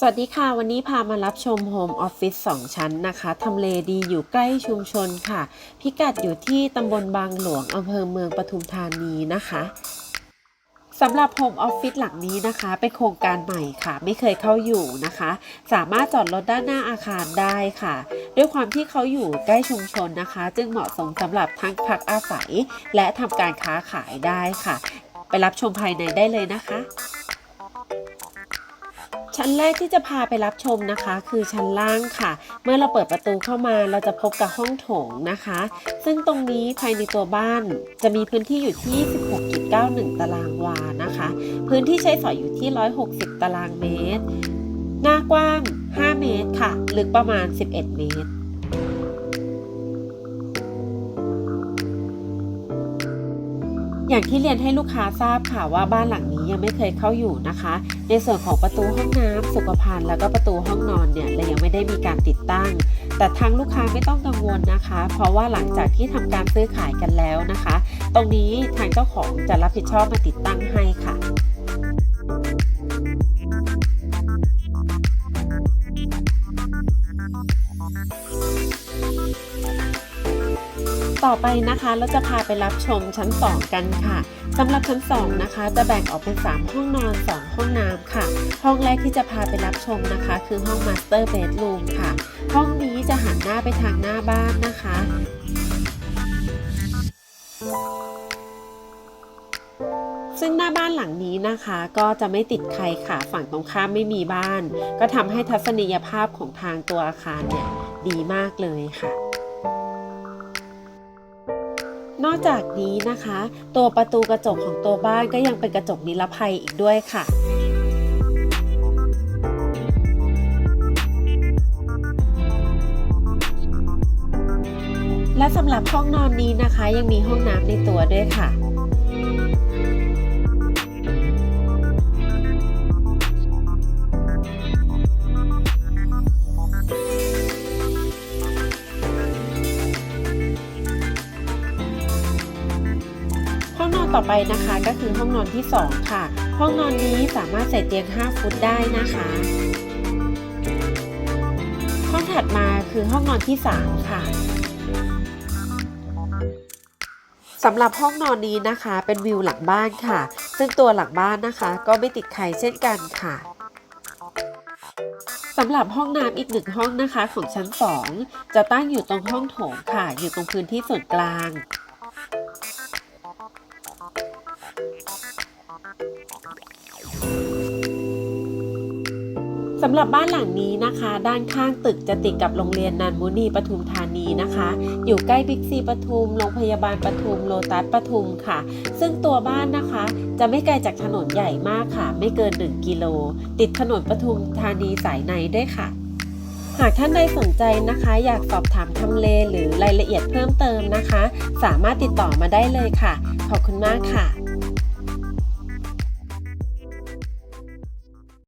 สวัสดีค่ะ วันนี้พามารับชมโฮมออฟฟิศ2ชั้นนะคะทำเลดีอยู่ใกล้ชุมชนค่ะ พิกัดอยู่ที่ตำบลบางหลวงอำเภอเมืองปทุมธานีนะคะสำหรับโฮมออฟฟิศหลังนี้นะคะ เป็นโครงการใหม่ค่ะ ไม่เคยเข้าอยู่นะคะ สามารถจอดรถด้านหน้าอาคารได้ค่ะ ด้วยความที่เขาอยู่ใกล้ชุมชนนะคะ จึงเหมาะสมสำหรับทั้งพักอาศัย และทำการค้าขายได้ค่ะ ไปรับชมภายในได้เลยนะคะ ชั้นแรกที่จะพาไปรับชมนะคะ คือชั้นล่างค่ะ เมื่อเราเปิดประตูเข้ามาเราจะพบกับห้องโถงนะคะ ซึ่งตรงนี้ภายในตัวบ้านจะมีพื้นที่อยู่ที่ 16.91 ตารางวานะคะ พื้นที่ใช้สอยอยู่ที่ 160 ตารางเมตร หน้ากว้าง 5 เมตรค่ะ ลึกประมาณ 11 เมตร อย่างที่เรียนให้ลูกค้าทราบค่ะว่าบ้านหลังนี้ยังไม่เคยเข้าอยู่นะคะ ในส่วนของประตูห้องน้ำสุขภัณฑ์แล้วก็ประตูห้องนอนเนี่ยเรายังไม่ได้มีการติดตั้ง แต่ทางลูกค้าไม่ต้องกังวลนะคะ เพราะว่าหลังจากที่ทำการซื้อขายกันแล้วนะคะ ตรงนี้ทางเจ้าของจะรับผิดชอบมาติดตั้งให้ค่ะ ต่อไปนะคะเราจะพาไปรับชมชั้น 2 กันค่ะสำหรับชั้น 2 นะคะ จะแบ่งออกเป็น 3 ห้องนอน 2 ห้องน้ำค่ะ ห้องแรกที่จะพาไปรับชมนะคะ คือห้อง Master Bedroom ค่ะ ห้องนี้จะหันหน้าไปทางหน้าบ้านนะคะซึ่งหน้าบ้านหลังนี้นะคะก็จะไม่ติดใครค่ะ ฝั่งตรงข้ามไม่มีบ้าน ก็ทำให้ทัศนียภาพของทางตัวอาคารเนี่ยดีมากเลยค่ะ นอกจากนี้นะคะ ตัวประตูกระจกของตัวบ้านก็ยังเป็นกระจกนิรภัยอีกด้วยค่ะและสำหรับห้องนอนนี้นะคะ ยังมีห้องน้ำในตัวด้วยค่ะ ต่อไปนะคะก็คือห้องนอนที่ 2 ค่ะ ห้องนอนนี้สามารถใส่เตียง 5 ฟุตได้นะคะ ห้องถัดมาคือห้องนอนที่ 3 ค่ะสำหรับห้องนอนนี้นะคะ เป็นวิวหลังบ้านค่ะ ซึ่งตัวหลังบ้านนะคะ ก็ไม่ติดใครเช่นกันค่ะสำหรับห้องน้ำอีกหนึ่งห้องนะคะของชั้น 2 จะตั้งอยู่ตรงห้องโถงค่ะ อยู่ตรงพื้นที่ส่วนกลาง สำหรับบ้านหลังนี้นะคะ ด้านข้างตึกจะติดกับโรงเรียนนันมุนีปทุมธานีนะคะ อยู่ใกล้บิ๊กซีปทุมโรงพยาบาลปทุมโลตัสปทุมค่ะ ซึ่งตัวบ้านนะคะ จะไม่ไกลจากถนนใหญ่มากค่ะ ไม่เกิน 1 กิโล ติดถนนปทุมธานีสายในด้วยค่ะ หากท่านใดสนใจนะคะ อยากสอบถามทำเลหรือรายละเอียดเพิ่มเติมนะคะ สามารถติดต่อมาได้เลยค่ะ ขอบคุณมากค่ะ